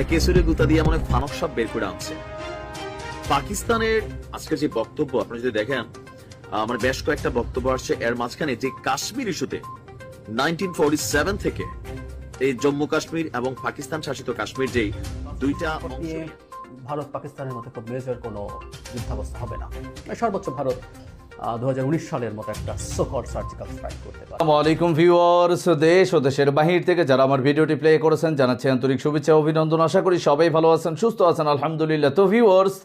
মানে কেসুরে গুতা দিয়ে মনে ফানক সব বের করে আনছে। পাকিস্তানের আজকের যে বক্তব্য আপনি যদি দেখেন আহ, মানে বেশ কয়েকটা বক্তব্য আসছে। এর মাঝখানে যে কাশ্মীর ইস্যুতে নাইনটিন থেকে এই জম্মু কাশ্মীর এবং পাকিস্তান শাসিত কাশ্মীর যেই দুইটা ভারত পাকিস্তানের মতো মেজর কোনো যুদ্ধাবস্থা হবে না। সর্বোচ্চ ভারত দু হাজার উনিশ সালের মতো একটা সোকর সার্জিক্যাল স্ট্রাইক করতে পারে। আলাইকুম ভিউয়ার্স দেশ ও দেশের বাহির থেকে যারা আমার ভিডিওটি প্লে করেছেন, জানাচ্ছি আন্তরিক শুভেচ্ছা অভিনন্দন। আশা করি সবাই ভালো আছেন, সুস্থ আছেন, আলহামদুলিল্লাহ। তো ভিউয়ার্স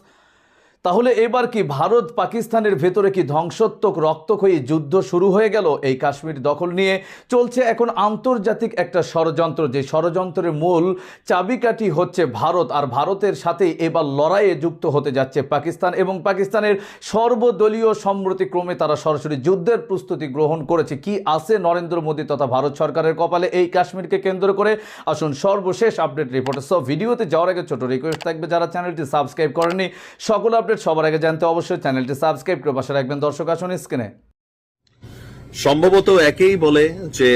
তাহলে এবার কি ভারত পাকিস্তানের ভেতরে কি ধ্বংসাত্মক রক্তক্ষয়ী যুদ্ধ শুরু হয়ে গেল? এই কাশ্মীর দখল নিয়ে চলছে এখন আন্তর্জাতিক একটা ষড়যন্ত্র, যে ষড়যন্ত্রের মূল চাবিকাঠি হচ্ছে ভারত, আর ভারতের সাথেই এবার লড়াইয়ে যুক্ত হতে যাচ্ছে পাকিস্তান, এবং পাকিস্তানের সর্বদলীয় সম্মতিক্রমে তারা সরাসরি যুদ্ধের প্রস্তুতি গ্রহণ করেছে। কি আছে নরেন্দ্র মোদী তথা ভারত সরকারের কপালে এই কাশ্মীরকে কেন্দ্র করে? আসুন সর্বশেষ আপডেট রিপোর্ট। সব ভিডিওতে যাওয়ার আগে ছোট রিকোয়েস্ট থাকবে, যারা চ্যানেলটি সাবস্ক্রাইব করেনি সকল আপডেট সবার আগে জানতে অবশ্যই চ্যানেলটি সাবস্ক্রাইব করে পাশে রাখবেন। দর্শক, আসুন স্ক্রিনে। সম্ভবত একেই বলে যে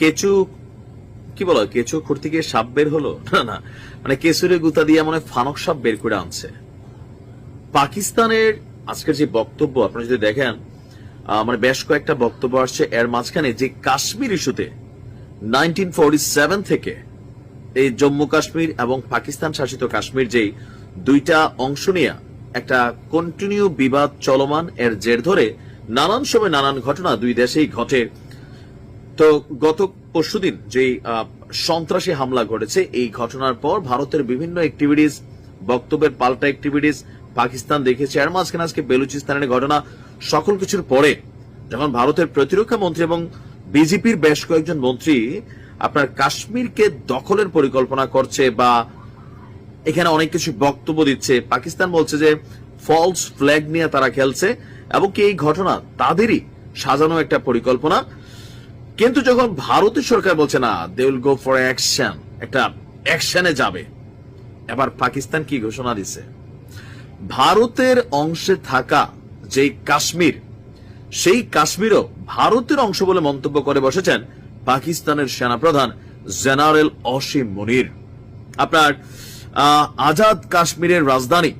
কেচু, কি বলো, কেচু খুঁড়তে গিয়ে সাপ বের হলো? না না। মানে কেসুরে গুতা দিয়ে মনে ফানক সাপ বের করে আনছে। পাকিস্তানের আজকের যে বক্তব্য আপনি যদি দেখেন মানে বেশ কয়েকটা বক্তব্য আসছে। এর মাঝখানে যে কাশ্মীর ইস্যুতে নাইনটিন থেকে এই জম্মু কাশ্মীর এবং পাকিস্তান শাসিত কাশ্মীর যেই দুইটা অংশ নিয়ে একটা কন্টিনিউ বিবাদ চলমান এর জের ধরে নানান সময় নানান ঘটনা দুই দেশেই ঘটে। তো গত পরশুদিন যে সন্ত্রাসী হামলা ঘটেছে, এই ঘটনার পর ভারতের বিভিন্ন অ্যাক্টিভিটিস বক্তব্যের পাল্টা অ্যাক্টিভিটিস পাকিস্তান দেখেছে আর মাঝখানে আজকে বেলুচিস্তানের ঘটনা, সকল কিছুর পরে যখন ভারতের প্রতিরক্ষা মন্ত্রী এবং বিজেপির বেশ কয়েকজন মন্ত্রী আপনার কাশ্মীরকে দখলের পরিকল্পনা করছে বা এখানে অনেক কিছু বক্তব্য দিচ্ছে। পাকিস্তান বলছে যে ফলস ফ্ল্যাগ নিয়ে তারা খেলছে এবং কি এই ঘটনা তাদেরই সাজানো একটা পরিকল্পনা? কিন্তু যখন ভারতের সরকার বলছে, না they will go for action একটা অ্যাকশনে যাবে। এবার পাকিস্তান কি ঘোষণা দিছে? ভারতের অংশে থাকা যে কাশ্মীর, সেই কাশ্মীরও ভারতের অংশ বলে মন্তব্য করে বসেছেন পাকিস্তানের সেনাপ্রধান জেনারেল অসীম মনির। আপনার আজাদ কাশ্মীরের রাজধানী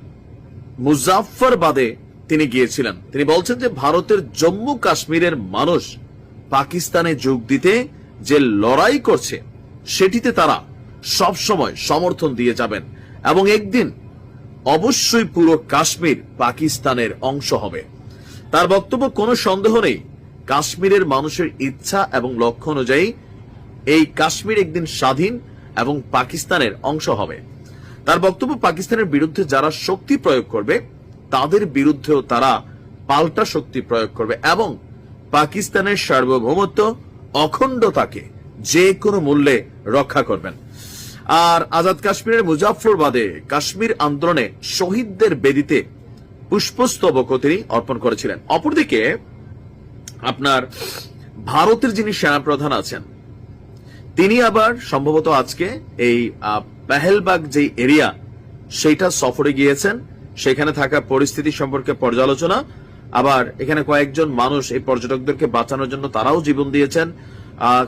মুজাফফরবাদে তিনি গিয়েছিলেন। তিনি বলছেন যে ভারতের জম্মু কাশ্মীরের মানুষ পাকিস্তানে যোগ দিতে যে লড়াই করছে, সেটিতে তারা সব সময় সমর্থন দিয়ে যাবেন এবং একদিন অবশ্যই পুরো কাশ্মীর পাকিস্তানের অংশ হবে। তার বক্তব্য, কোনো সন্দেহ নেই, কাশ্মীরের মানুষের ইচ্ছা এবং লক্ষ্য অনুযায়ী এই কাশ্মীর একদিন স্বাধীন এবং পাকিস্তানের অংশ হবে। তার বক্তব্য পাকিস্তানের বিরুদ্ধে যারা শক্তি প্রয়োগ করবে, তাদের বিরুদ্ধেও তারা পাল্টা শক্তি প্রয়োগ করবে এবং পাকিস্তানের সার্বভৌমত্ব অখণ্ডতাকে যে কোনো মূল্যে রক্ষা করবেন। আর আজাদ কাশ্মীরের মুজাফরবাদে কাশ্মীর আন্দোলনে শহীদদের বেদিতে পুষ্পস্তবক তিনি অর্পণ করেছিলেন। অপরদিকে আপনার ভারতের যিনি সেনাপ্রধান আছেন, তিনি আবার সম্ভবত আজকে এই পেহেলবাগ যে এরিয়া, সেইটা সফরে গিয়েছেন। সেখানে থাকা পরিস্থিতি সম্পর্কে পর্যালোচনা। আবার এখানে কয়েকজন মানুষ এই পর্যটকদেরকে বাঁচানোর জন্য তারাও জীবন দিয়েছেন।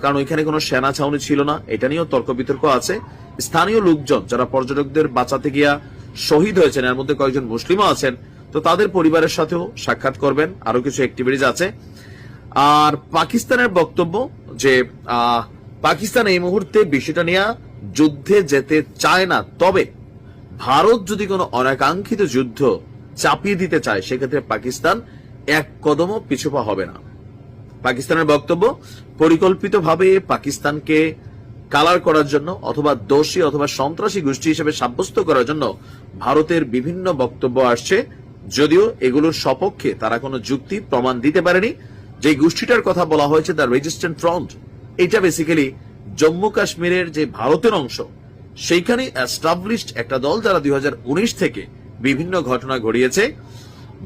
কারণ এখানে কোনো সেনা ছাউনি ছিল না। এটা নিয়েও তর্ক বিতর্ক আছে। স্থানীয় লোকজন যারা পর্যটকদের বাঁচাতে গিয়া শহীদ হয়েছেন, এর মধ্যে কয়েকজন মুসলিমও আছেন, তো তাদের পরিবারের সাথেও সাক্ষাৎ করবেন। আরও কিছু অ্যাক্টিভিটিস আছে। আর পাকিস্তানের বক্তব্য যে পাকিস্তান এই মুহূর্তে বিষয়টা নিয়ে যুদ্ধে যেতে চায় না, তবে ভারত যদি কোনো অনাকাঙ্ক্ষিত যুদ্ধ চাপিয়ে দিতে চায়, সেক্ষেত্রে পাকিস্তান এক কদমও পিছুপা হবে না। পাকিস্তানের বক্তব্য, পরিকল্পিতভাবে পাকিস্তানকে কালার করার জন্য অথবা দোষী অথবা সন্ত্রাসী গোষ্ঠী হিসেবে সাব্যস্ত করার জন্য ভারতের বিভিন্ন বক্তব্য আসছে। যদিও এগুলোর সপক্ষে তারা কোনো যুক্তি প্রমাণ দিতে পারেনি। যে গোষ্ঠীটার কথা বলা হয়েছে দ্য রেজিস্ট্যান্ট ফ্রন্ট এটা বেসিক্যালি জম্মু কাশ্মীরের যে ভারতের অংশ, সেইখানে এস্টাবলিশড একটা দল যারা দুই হাজার উনিশ থেকে বিভিন্ন ঘটনা ঘটিয়েছে।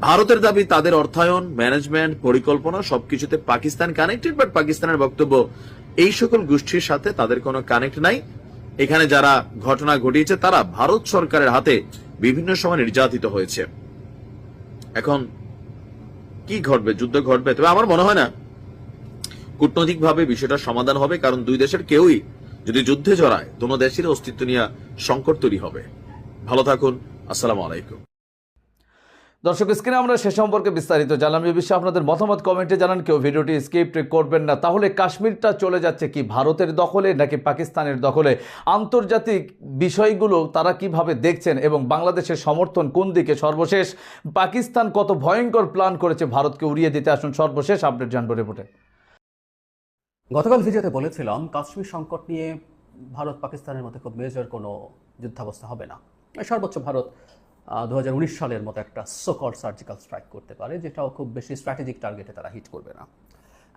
ভারতের দাবি তাদের অর্থায়ন ম্যানেজমেন্ট পরিকল্পনা সবকিছুতে পাকিস্তান কানেক্টেড বাট পাকিস্তানের বক্তব্য, এই সকল গোষ্ঠীর সাথে তাদের কোনো কানেক্ট নাই। এখানে যারা ঘটনা ঘটিয়েছে, তারা ভারত সরকারের হাতে বিভিন্ন সময় নির্যাতিত হয়েছে। এখন কি ঘটবে? যুদ্ধ ঘটবে? তবে আমার মনে হয় না কূটনৈতিকভাবে বিষয়টা সমাধান হবে, কারণ দুই দেশের কেউই যদি যুদ্ধে জড়ায়, দোনো দেশের অস্তিত্ব নিয়ে সংকট তৈরি হবে। ভালো থাকুন, আসসালামু আলাইকুম। দর্শক, স্ক্রিনে আমরা সে সম্পর্কে বিস্তারিত জানলাম। এ বিষয়ে আপনাদের মতামত, কমেন্টে জানান। কেউ ভিডিওটি স্কিপ করবেন না। তাহলে কাশ্মীরটা চলে যাচ্ছে কি ভারতের দখলে নাকি পাকিস্তানের দখলে? আন্তর্জাতিক বিষয়গুলো তারা কীভাবে দেখছেন এবং বাংলাদেশের সমর্থন কোন দিকে? সর্বশেষ, পাকিস্তান কত ভয়ঙ্কর প্ল্যান করেছে ভারতকে উড়িয়ে দিতে? আসুন সর্বশেষ আপডেট জানব রিপোর্টে। গতকাল ভিডিওতে বলেছিলাম, কাশ্মীর সংকট নিয়ে ভারত পাকিস্তানের মধ্যে খুব মেজর কোনো যুদ্ধাবস্থা হবে না। সর্বোচ্চ ভারত দু হাজার উনিশ সালের মতো একটা সোকল সার্জিক্যাল স্ট্রাইক করতে পারে, যেটাও খুব বেশি স্ট্র্যাটেজিক টার্গেটে তারা হিট করবে না।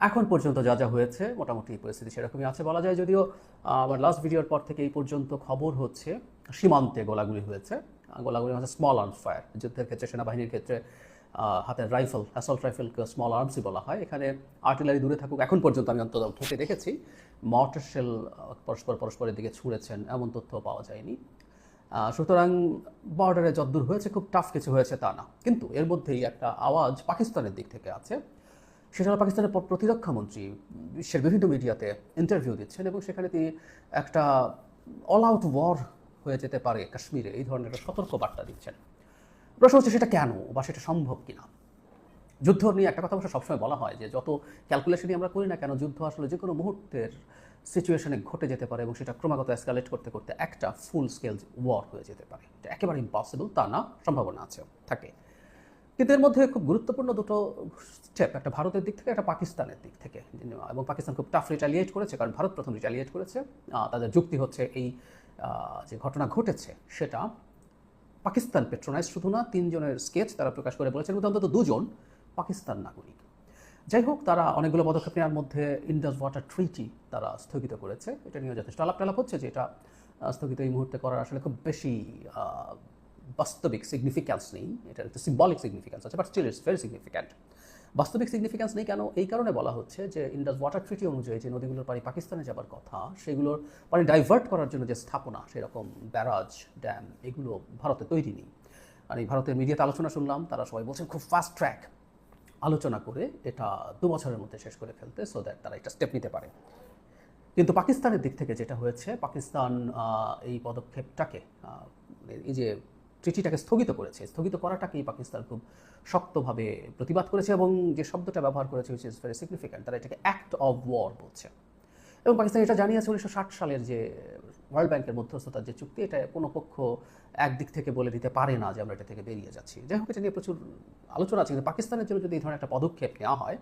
এখন পর্যন্ত যা যা হয়েছে, মোটামুটি পরিস্থিতি সেরকমই আছে বলা যায় যদিও আমার লাস্ট ভিডিওর পর থেকে এই পর্যন্ত খবর হচ্ছে, সীমান্তে গোলাগুলি হয়েছে। গোলাগুলি হচ্ছে স্মল আর্মস ফায়ার যুদ্ধের ক্ষেত্রে, সেনাবাহিনীর ক্ষেত্রে হাতের রাইফেল অ্যাসল্ট রাইফেলকে স্মল আর্মসই বলা হয়। এখানে আর্টিলারি দূরে থাকুক, এখন পর্যন্ত আমি অন্তত ঘেঁটে দেখেছি। মর্টার শেল পরস্পর পরস্পরের দিকে ছুঁড়েছেন, এমন তথ্য পাওয়া যায়নি। সুতরাং বর্ডারে যদ্দূর হয়েছে, খুব টাফ কিছু হয়েছে তা না। কিন্তু এর মধ্যেই একটা আওয়াজ পাকিস্তানের দিক থেকে আছে। হলো পাকিস্তানের প্রতিরক্ষা মন্ত্রী, বিশ্বের বিভিন্ন মিডিয়াতে ইন্টারভিউ দিচ্ছেন এবং সেখানে তিনি একটা অল আউট ওয়ার হয়ে যেতে পারে কাশ্মীরে। এই ধরনের একটা সতর্ক বার্তা দিচ্ছেন। প্রশ্ন হচ্ছে, সেটা কেন বা সেটা সম্ভব কিনা? যুদ্ধ নিয়ে একটা কথা অবশ্য সবসময় বলা হয় যে যত ক্যালকুলেশনই আমরা করি না কেন, যুদ্ধ আসলে যে কোনো মুহূর্তের সিচুয়েশনে ঘটে যেতে পারে এবং সেটা ক্রমাগত এসকালেট করতে করতে একটা ফুল স্কেল ওয়ার হয়ে যেতে পারে। এটা একেবারে ইম্পসিবল তা না, সম্ভাবনা আছে, থাকে। কিন্তু এর মধ্যে খুব গুরুত্বপূর্ণ দুটো স্টেপ একটা ভারতের দিক থেকে, একটা পাকিস্তানের দিক থেকে। এবং পাকিস্তান খুব টাফ রিটালিয়েট করেছে, কারণ ভারত প্রথম রিটালিয়েট করেছে। তাদের যুক্তি হচ্ছে এই যে ঘটনা ঘটেছে, সেটা পাকিস্তান পেট্রোনাইজ শুধু না, তিনজনের স্কেচ তারা প্রকাশ করে বলেছেন, কিন্তু অন্তত দুজন পাকিস্তান নাগরিক। যাই হোক, তারা অনেকগুলো পদক্ষেপ নেওয়ার মধ্যে ইন্ডাস ওয়াটার ট্রিটি তারা স্থগিত করেছে। এটা নিয়ে যথেষ্ট আলাপ টালাপ হচ্ছে যে এটা স্থগিত এই মুহূর্তে করার আসলে খুব বেশি বাস্তবিক সিগনিফিক্যান্স নেই। এটা একটা সিম্বলিক সিগনিফিক্যান্স আছে but still it's very significant বাস্তবিক সিগনিফিক্যান্স নেই কেন? এই কারণে বলা হচ্ছে যে ইন্ডাস ওয়াটার ট্রিটি অনুযায়ী যে নদীগুলোর পানি পাকিস্তানে যাবার কথা, সেগুলোর পানি ডাইভার্ট করার জন্য যে স্থাপনা, সেরকম ব্যারাজ ড্যাম এগুলো ভারতে তৈরি নেই। আর এই ভারতের মিডিয়াতে আলোচনা শুনলাম, তারা সবাই বলছেন খুব ফাস্ট ট্র্যাক আলোচনা করে এটা দু বছরের মধ্যে শেষ করে ফেলতে সো দ্যাট তারা এটা স্টেপ নিতে পারে। কিন্তু পাকিস্তানের দিক থেকে যেটা হয়েছে, পাকিস্তান এই পদক্ষেপটাকে এই যে চিঠিটাকে স্থগিত করেছে। স্থগিত করাটাকেই পাকিস্তান খুব শক্তভাবে প্রতিবাদ করেছে এবং যে শব্দটা ব্যবহার করেছে উইচ ইজ ভেরি সিগনিফিক্যান্ট তারা এটাকে অ্যাক্ট অফ ওয়ার বলছে। এবং পাকিস্তান এটা জানিয়েছে উনিশশো ষাট সালের যে ওয়ার্ল্ড ব্যাংকের মধ্যস্থতার যে চুক্তি, এটা কোনো পক্ষ একদিক থেকে বলে দিতে পারে না যে আমরা এটা থেকে বেরিয়ে যাচ্ছি। যাই হোক, এটা নিয়ে প্রচুর আলোচনা আছে। কিন্তু পাকিস্তানের জন্য যদি এই ধরনের একটা পদক্ষেপ নেওয়া হয়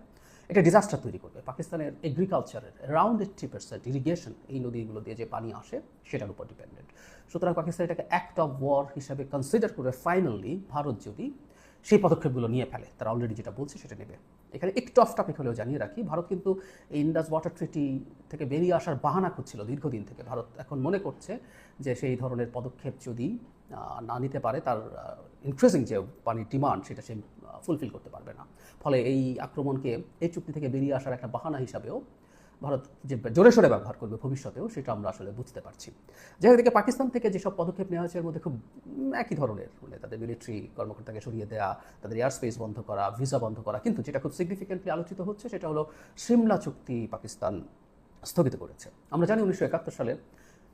এটা ডিজাস্টার তৈরি করবে। পাকিস্তানের এগ্রিকালচারের অ্যারাউন্ড এইট্টি পার্সেন্ট ইরিগেশন এই নদীগুলো দিয়ে যে পানি আসে, সেটার উপর ডিপেন্ডেন্ট সুতরাং পাকিস্তান এটাকে অ্যাক্ট অফ ওয়ার হিসাবে কনসিডার করে ফাইনালি ভারত যদি সেই পদক্ষেপগুলো নিয়ে ফেলে, তারা অলরেডি যেটা বলছে সেটা নেবে। এখানে একটু অফ টপিক হলেও জানিয়ে রাখি, ভারত কিন্তু এই ইন্ডাস ওয়াটার ট্রিটি থেকে বেরিয়ে আসার বাহানা করছিল দীর্ঘদিন থেকে। ভারত এখন মনে করছে যে সেই ধরনের পদক্ষেপ যদি না নিতে পারে, তার ইনক্রিজিং যে পানির ডিমান্ড সেটা সে ফুলফিল করতে পারবে না। ফলে এই আক্রমণকে, এই চুক্তি থেকে বেরিয়ে আসার একটা বাহানা হিসাবেও ভারত যে জোরে সোরে ব্যবহার করবে ভবিষ্যতেও, সেটা আমরা আসলে বুঝতে পারছি। হোক, এদিকে পাকিস্তান থেকে যেসব পদক্ষেপ নেওয়া হয়েছে, এর মধ্যে খুব একই ধরনের মানে তাদের মিলিটারি কর্মকর্তাকে সরিয়ে দেওয়া তাদের এয়ার স্পেস বন্ধ করা ভিসা বন্ধ করা, কিন্তু যেটা খুব সিগনিফিকেন্টলি আলোচিত হচ্ছে, সেটা হলো সিমলা চুক্তি পাকিস্তান স্থগিত করেছে। আমরা জানি উনিশশো একাত্তর সালে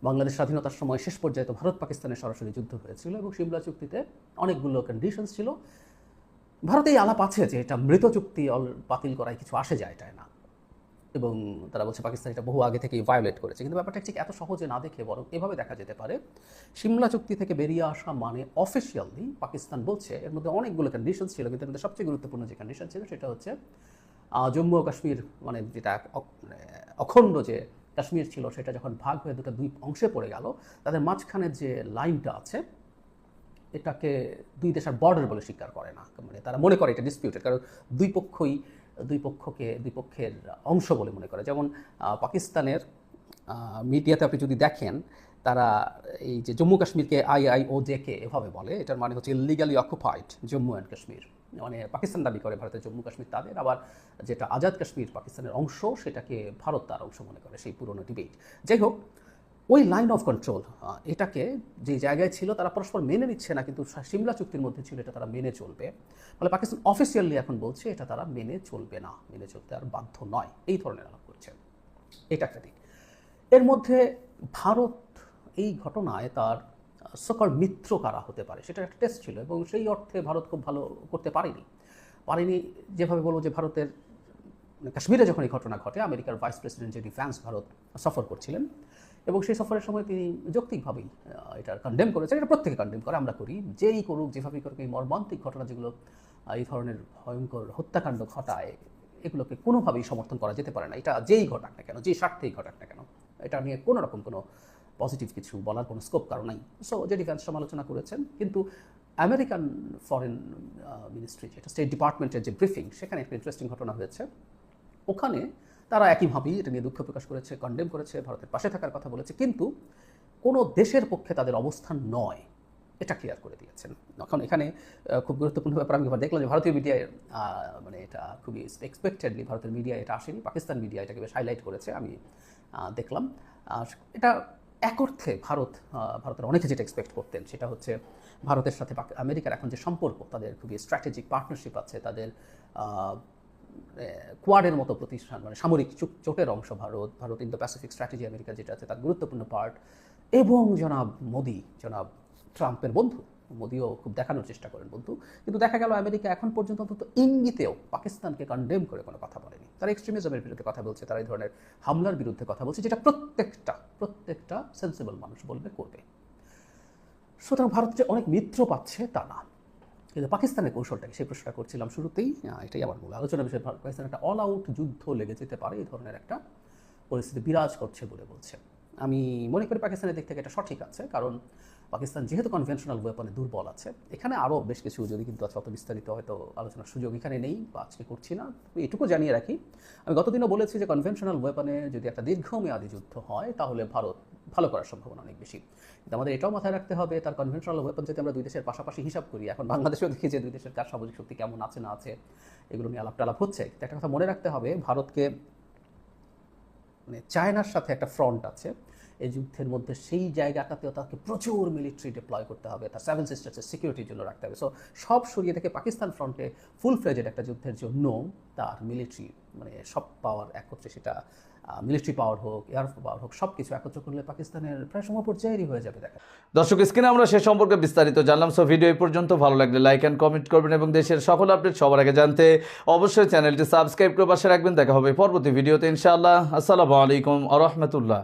বাংলাদেশ স্বাধীনতার সময় শেষ পর্যায়ে তো ভারত পাকিস্তানের সরাসরি যুদ্ধ হয়েছিল এবং সিমলা চুক্তিতে অনেকগুলো কন্ডিশনস ছিল। ভারতে এই আলাপ আছে যে এটা মৃত চুক্তি অল- বাতিল করায় কিছু আসে যায় এটায় না। এবং তারা বলছে পাকিস্তান এটা বহু আগে থেকেই ভায়োলেট করেছে। কিন্তু ব্যাপারটা ঠিক এত সহজে না দেখে বরং এভাবে দেখা যেতে পারে সিমলা চুক্তি থেকে বেরিয়ে আসা মানে অফিসিয়ালি পাকিস্তান বলছে এর মধ্যে অনেকগুলো কন্ডিশন ছিল, কিন্তু এর মধ্যে সবচেয়ে গুরুত্বপূর্ণ যে কন্ডিশন ছিল সেটা হচ্ছে জম্মু ও কাশ্মীর মানে যেটা মানে অখণ্ড যে কাশ্মীর ছিল, সেটা যখন ভাগ হয়ে দুটো দুই অংশে পড়ে গেল, তাদের মাঝখানে যে লাইনটা আছে, এটাকে দুই দেশের বর্ডার বলে স্বীকার করে না। মানে তারা মনে করে এটা ডিসপিউটেড কারণ দুই পক্ষই, দুই পক্ষকে, দুই পক্ষের অংশ বলে মনে করে। যেমন পাকিস্তানের মিডিয়াতে আপনি যদি দেখেন তারা এই যে জম্মু কাশ্মীরকে I I O J K এভাবে বলে, এটার মানে হচ্ছে illegally occupied Jammu and Kashmir. মানে পাকিস্তান দাবি করে ভারতের জম্মু কাশ্মীর তাদের, আবার যেটা আজাদ কাশ্মীর পাকিস্তানের অংশ, সেটাকে ভারত তার অংশ মনে করে সেই পুরনো ডিবেট যাই হোক, ওই লাইন অফ কন্ট্রোল এটাকে যে জায়গায় ছিল তারা পরস্পর মেনে নিচ্ছে না, কিন্তু সিমলা চুক্তির মধ্যে ছিল এটা তারা মেনে চলবে। ফলে পাকিস্তান অফিসিয়ালি এখন বলছে এটা তারা মেনে চলবে না, মেনে চলতে আর বাধ্য নয়, এই ধরনের আলাপ করছে। এটা একটা দিক। এর মধ্যে ভারত এই ঘটনায় তার সকল মিত্র কারা হতে পারে সেটা একটা টেস্ট ছিল এবং সেই অর্থে ভারত খুব ভালো করতে পারেনি। পারেনি যেভাবে বলব যে ভারতের মানে কাশ্মীরে যখন এই ঘটনা ঘটে, আমেরিকার vice president JD Vance Bharat সফর করছিলেন এবং সেই সফরের সময় তিনি যৌক্তিকভাবেই এটার কন্ডেম করেছেন, এটা প্রত্যেকে কন্ডেম করে, আমরা করি, যেই করুক যেভাবেই করুক, এই মর্মান্তিক ঘটনা যেগুলো এই ধরনের ভয়ঙ্কর হত্যাকাণ্ড ঘটায়, এগুলোকে কোনোভাবেই সমর্থন করা যেতে পারে না। এটা যেই ঘটাক না কেন, যেই স্বার্থেই ঘটাক না কেন, এটা নিয়ে কোনো রকম কোনো পজিটিভ কিছু বলার কোনো স্কোপ কারও নাই। সো জেডি ফ্যান্স সমালোচনা করেছেন, কিন্তু আমেরিকান ফরেন মিনিস্ট্রি যেটা স্টেট ডিপার্টমেন্টের যে ব্রিফিং সেখানে একটা ইন্টারেস্টিং ঘটনা হয়েছে। ওখানে তারা একইভাবেই এটা নিয়ে দুঃখ প্রকাশ করেছে কন্ডেম করেছে, ভারতের পাশে থাকার কথা বলেছে, কিন্তু কোনো দেশের পক্ষে তাদের অবস্থান নয়। এটা ক্লিয়ার করে দিয়েছেন। এখন এখানে খুব গুরুত্বপূর্ণ ব্যাপার, আমি দেখলাম যে ভারতীয় মিডিয়ায় মানে এটা খুবই এক্সপেক্টেডলি ভারতের মিডিয়া এটা আসেনি, পাকিস্তান মিডিয়া এটাকে বেশ হাইলাইট করেছে, আমি দেখলাম। এটা এক অর্থে ভারত ভারতের অনেকে যেটা এক্সপেক্ট করতেন সেটা হচ্ছে ভারতের সাথে আমেরিকার এখন যে সম্পর্ক, তাদের খুবই স্ট্র্যাটেজিক পার্টনারশিপ আছে, তাদের কোয়াডের মতো প্রতিষ্ঠান মানে সামরিক চোটের অংশ Bharat Bharat Indo Pacific strategy America যেটা আছে, তার গুরুত্বপূর্ণ পার্ট এবং জনাব মোদি, জনাব ট্রাম্পের বন্ধু। মোদিও খুব দেখানোর চেষ্টা করেন বন্ধু। কিন্তু দেখা গেল আমেরিকা এখন পর্যন্ত অন্তত ইঙ্গিতেও পাকিস্তানকে কন্ডেম করে কোনো কথা বলেনি। তারা এক্সট্রিমিজমের বিরুদ্ধে কথা বলছে, তারা এই ধরনের হামলার বিরুদ্ধে কথা বলছে, যেটা প্রত্যেকটা প্রত্যেকটা সেন্সিবল মানুষ বলবে, করবে। সুতরাং ভারত যে অনেক মিত্র পাচ্ছে, তা না। কিন্তু পাকিস্তানের কৌশলটাকে সেই প্রশ্নটা করছিলাম শুরুতেই এটাই আমার মূল আলোচনা বিষয়। পাকিস্তান একটা অল আউট যুদ্ধ লেগে যেতে পারে, এই ধরনের একটা পরিস্থিতি বিরাজ করছে বলে বলছে। আমি মনে করি পাকিস্তানের দিক থেকে এটা সঠিক আছে, কারণ পাকিস্তান যেহেতু কনভেনশনাল ওয়েপনে দুর্বল আছে, এখানে আরও বেশ কিছু যদি কিন্তু আছে, অত বিস্তারিত হয়তো আলোচনার সুযোগ এখানে নেই বা আজকে করছি না। এটুকু জানিয়ে রাখি, আমি গতদিনও বলেছি যে কনভেনশনাল ওয়েপনে যদি একটা দীর্ঘমেয়াদী যুদ্ধ হয়, তাহলে ভারত ভালো করার সম্ভাবনা অনেক বেশি। কিন্তু আমাদের এটাও মাথায় রাখতে হবে, তার কনভেনশনাল ওয়েপন যদি আমরা দুই দেশের পাশাপাশি হিসাব করি, এখন বাংলাদেশেও দেখি যে দুই দেশের কার সামরিক শক্তি কেমন আছে না আছে, এগুলো নিয়ে আলাপ টালাপ হচ্ছে একটা কথা মনে রাখতে হবে, ভারতকে মানে চায়নার সাথে একটা ফ্রন্ট আছে যুদ্ধের মধ্যে সেই জায়গাটাতেও তাকে প্রচুর মিলিটারি ডিপ্লয় করতে হবে, তার সেভেন সিস্টার্সের সিকিউরিটির জন্য রাখতে হবে। সো সব সরিয়ে থেকে পাকিস্তান ফ্রন্টে ফুল ফ্লেজেড একটা যুদ্ধের জন্য তার মিলিটারি মানে সব পাওয়ার একত্রে সেটা মিলিটারি পাওয়ার হোক এয়ার পাওয়ার হোক সব কিছু একত্র করলে পাকিস্তানের প্রায় সমপর্যায়েরই হয়ে যাবে দেখা দর্শক স্ক্রিনে আমরা সে সম্পর্কে বিস্তারিত জানলাম। সো ভিডিও এই পর্যন্ত, ভালো লাগলে লাইক অ্যান্ড কমেন্ট করবেন এবং দেশের সকল আপডেট সবার আগে জানতে অবশ্যই চ্যানেলটি সাবস্ক্রাইব করে পাশে রাখবেন। দেখা হবে পরবর্তী ভিডিওতে ইনশাআল্লাহ। আসসালামু আলাইকুম আ রহমতুল্লাহ।